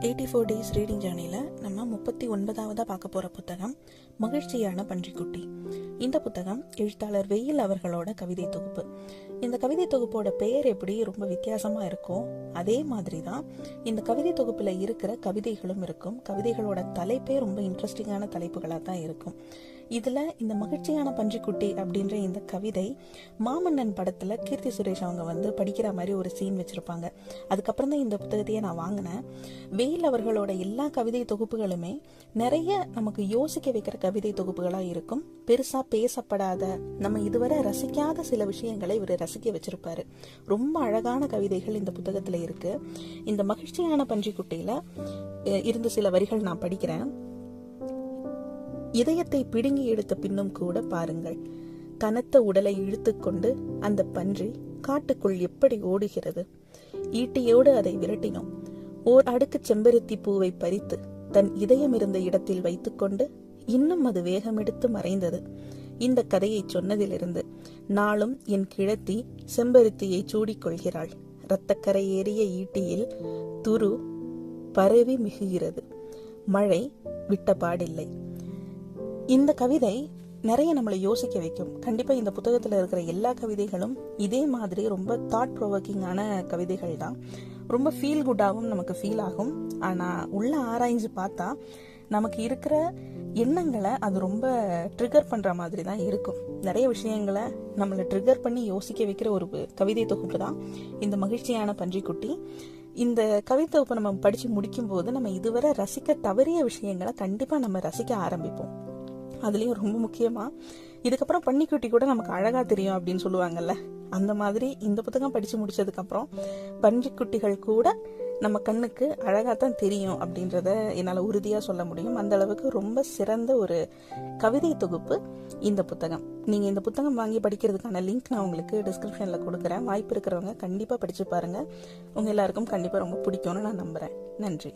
Eighty four days reading ஜேர்னியில் நம்ம முப்பத்தி ஒன்பதாவதாக பார்க்க போகிற புத்தகம் மகிழ்ச்சியான பன்றிக்குட்டி. இந்த புத்தகம் எழுத்தாளர் வெயில் அவர்களோட கவிதை தொகுப்பு. இந்த கவிதை தொகுப்போட பெயர் எப்படி ரொம்ப வித்தியாசமாக இருக்கும் அதே மாதிரி தான் இந்த கவிதை தொகுப்பில் இருக்கிற கவிதைகளும் இருக்கும். கவிதைகளோட தலைப்பே ரொம்ப இன்ட்ரெஸ்டிங்கான தலைப்புகளாக தான் இருக்கும். இதில் இந்த மகிழ்ச்சியான பன்றிக்குட்டி அப்படின்ற இந்த கவிதை மாமன்னன் படத்தில் கீர்த்தி சுரேஷ் அவங்க வந்து படிக்கிற மாதிரி ஒரு சீன் வச்சுருப்பாங்க. அதுக்கப்புறம் தான் இந்த புத்தகத்தையே நான் வாங்கினேன். வெயில் அவர்களோட எல்லா கவிதை தொகுப்புகளுமே நிறைய நமக்கு யோசிக்க வைக்கிற கவிதை தொகுப்புகளாக இருக்கும். பெருசாக பேசப்படாத நம்ம இதுவரை ரசிக்காத சில விஷயங்களை இவர் ரசிக்க வச்சிருப்பாரு. ரொம்ப அழகான கவிதைகள் இந்த புத்தகத்தில் இருக்கு. இந்த மகிழ்ச்சியான பன்றிக்குட்டியில இருந்து சில வரிகள் நான் படிக்கிறேன். இதயத்தை பிடுங்கி எடுத்த பின்னும் கூட பாருங்கள். கனத்த உடலை இழுத்துக்கொண்டு அந்த பன்றி காட்டுக்குள் எப்படி ஓடுகிறது? ஈட்டியோடு அதை விரட்டினோம். ஓர் அடுக்கு செம்பருத்தி பூவை பறித்து தன் இதயம் இருந்த இடத்தில் வைத்துக்கொண்டு இன்னும் அது வேகமெடுத்து மறைந்தது. இந்த கதையை சொன்னதிலிருந்து நாளும் என் கிழத்தி செம்பருத்தியை சூடிக்கொள்கிறாள். இரத்தக்கரை ஏறிய ஈட்டியில் துரு பரவி மிகுகிறது. மழை விட்ட பாடில்லை இந்த கவிதை நிறைய நம்மளை யோசிக்க வைக்கும். கண்டிப்பாக இந்த புத்தகத்தில் இருக்கிற எல்லா கவிதைகளும் இதே மாதிரி ரொம்ப தாட் ப்ரொவோக்கிங்கான கவிதைகள் தான். ரொம்ப ஃபீல் குட்டாகவும் நமக்கு ஃபீல் ஆகும். ஆனால் உள்ள ஆராய்ஞ்சு பார்த்தா நமக்கு இருக்கிற எண்ணங்களை அது ரொம்ப ட்ரிகர் பண்ணுற மாதிரி தான் இருக்கும். நிறைய விஷயங்களை நம்மளை ட்ரிகர் பண்ணி யோசிக்க வைக்கிற ஒரு கவிதை தொகுப்பு தான் இந்த மகிழ்ச்சியான பன்றிக்குட்டி. இந்த கவிதை நம்ம படிச்சு முடிக்கும் போது நம்ம இதுவரை ரசிக்க தவறிய விஷயங்களை கண்டிப்பா நம்ம ரசிக்க ஆரம்பிப்போம். அதுலேயும் ரொம்ப முக்கியமாக இதுக்கப்புறம் பன்னிக்குட்டி கூட நமக்கு அழகாக தெரியும் அப்படின்னு சொல்லுவாங்கல்ல. அந்த மாதிரி இந்த புத்தகம் படித்து முடித்ததுக்கப்புறம் பன்றிக்குட்டிகள் கூட நம்ம கண்ணுக்கு அழகாக தான் தெரியும் அப்படின்றத என்னால் உறுதியாக சொல்ல முடியும். அந்த அளவுக்கு ரொம்ப சிறந்த ஒரு கவிதை தொகுப்பு இந்த புத்தகம். நீங்கள் இந்த புத்தகம் வாங்கி படிக்கிறதுக்கான லிங்க் நான் உங்களுக்கு டிஸ்கிரிப்ஷனில் கொடுக்குறேன். வாய்ப்பு இருக்கிறவங்க கண்டிப்பாக படித்து பாருங்கள் உங்கள் எல்லாருக்கும் கண்டிப்பாக ரொம்ப பிடிக்கும்னு நான் நம்புகிறேன் நன்றி.